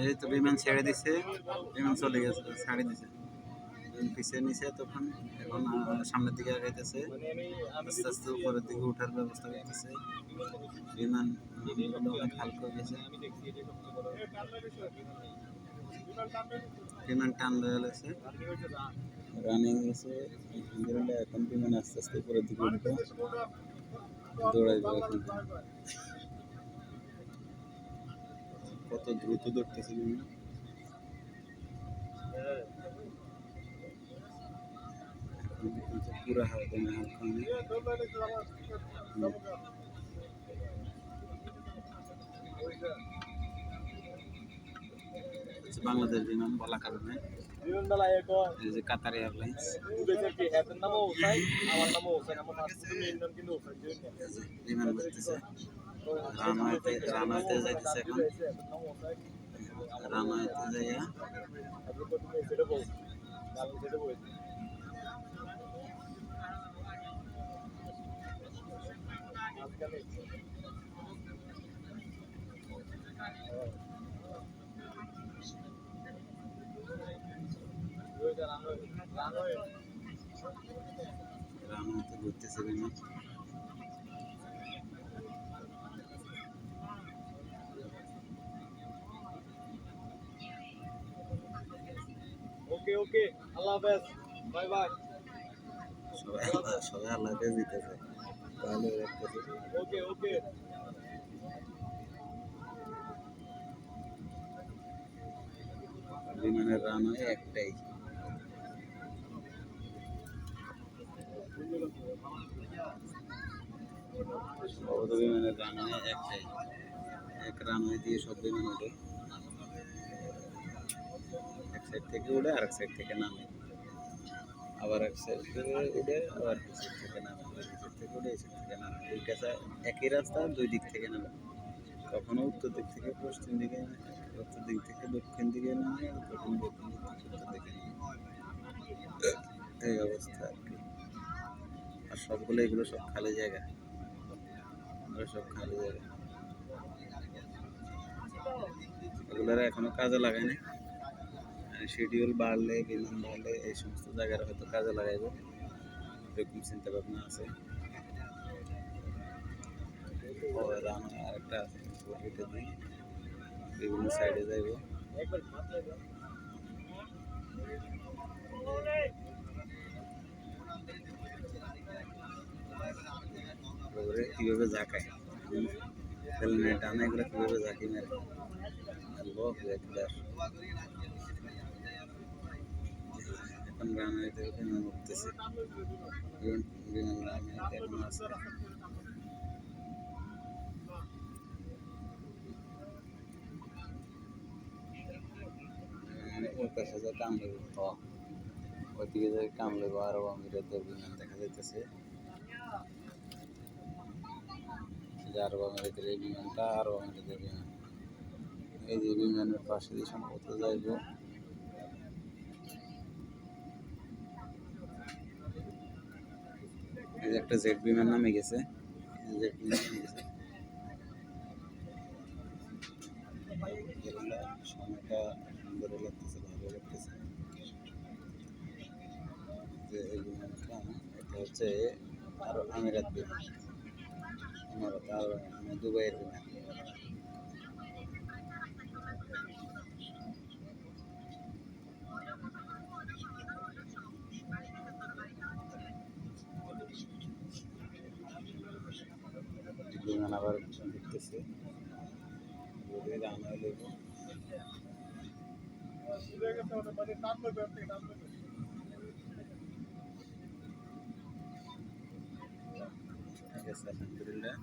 এই তো বিমান ছেড়ে দিছে। বিমান চলে গেছে ছাড়ে দিছে। পিছিয়ে নিছে তখন এখন সামনের দিকে আগাইতেছে। আস্তে আস্তে উপরের দিকে ওঠার ব্যবস্থা করতেছে। বিমান অনেক হালকা গেছে। বিমান টান হয়ে গেছে। রানিং গেছে এখন বিমান আস্তে আস্তে উপরের দিকে উঠবে। দৌড়াইবে এখন। কত দ্রুত দৌড়তেছে বিমান। হালকা না হালকা না হচ্ছে বাংলাদেশ বিমান বলা কারণে। এই যে কাতার এয়ারলাইন্স। বিমান বলতেছে রানওয়েতে রানওয়েতে যাইতেছে এখন। রানওয়েতে যাইয়া রানওয়েতে ঘুরতেছে ওকে ওকে আল্লাহ হাফেজ। বাই বাই সবাই সবাই আল্লাহকে দিতেছে তাহলে রাখতেছে ওকে ওকে বিমানের রানওয়ে একটাই। অবধ বিমানের রানওয়ে একটাই। এক রানওয়ে দিয়ে সব বিমান ওঠে এক সাইড থেকে উঠে আরেক সাইড থেকে নামে। আবার এক সাইড থেকে উঠে আবার এক থেকে নামে সাইড থেকে উঠে সাইড থেকে নামে। দুইটা side- একই রাস্তা দুই দিক থেকে নামে। কখনো উত্তর দিক থেকে, পশ্চিম দিকে উত্তর দিক থেকে দক্ষিণ দিকে নামে কখনো দক্ষিণ দিক থেকে উত্তর দিকে এই অবস্থা আর কি। আর সবগুলো এগুলো সব খালি জায়গা। সব খালি জায়গা। এগুলোর এখনও কাজে লাগায় নাই। শিডিউল বাড়লে বিমান বাড়লে এই সমস্ত জায়গার হয়তো কাজে লাগাইব এরকম চিন্তা ভাবনা আছে ও রানওয়ে আরেকটা আছে ওইটা দিয়ে বিভিন্ন সাইডে যাইব একবার মাথায় দাও। ওগুলো কীভাবে ঝাঁকায় হেলমেট টানা এগুলো কীভাবে ঝাঁকি মেরে আল্লাহ একবার এখন রানওয়েতে বিমান উঠতেছে বিমান রানওয়েতে এখন আছে দেখা যাইতেছে। আরব আমিরাতের বিমানটা আরব আমিরাতের বিমান এই যে বিমানের পাশে সম্ভবত যাইব। একটা জেট বিমান নামে গেছে। জেট বিমান সময়টা সুন্দর লাগতেছে ভালো লাগতেছে যে এই এটা হচ্ছে আরও আমিরাত বিমান। আমার আর দুবাইয়ের বিমান বিমান আবার ঘুরতেছে ঘুরে রান্না লেগে ঘুরে গেছে ওটা মানে টান লাগবে আপনি আবার লাগবে ঠিক আছে আলহামদুলিল্লাহ।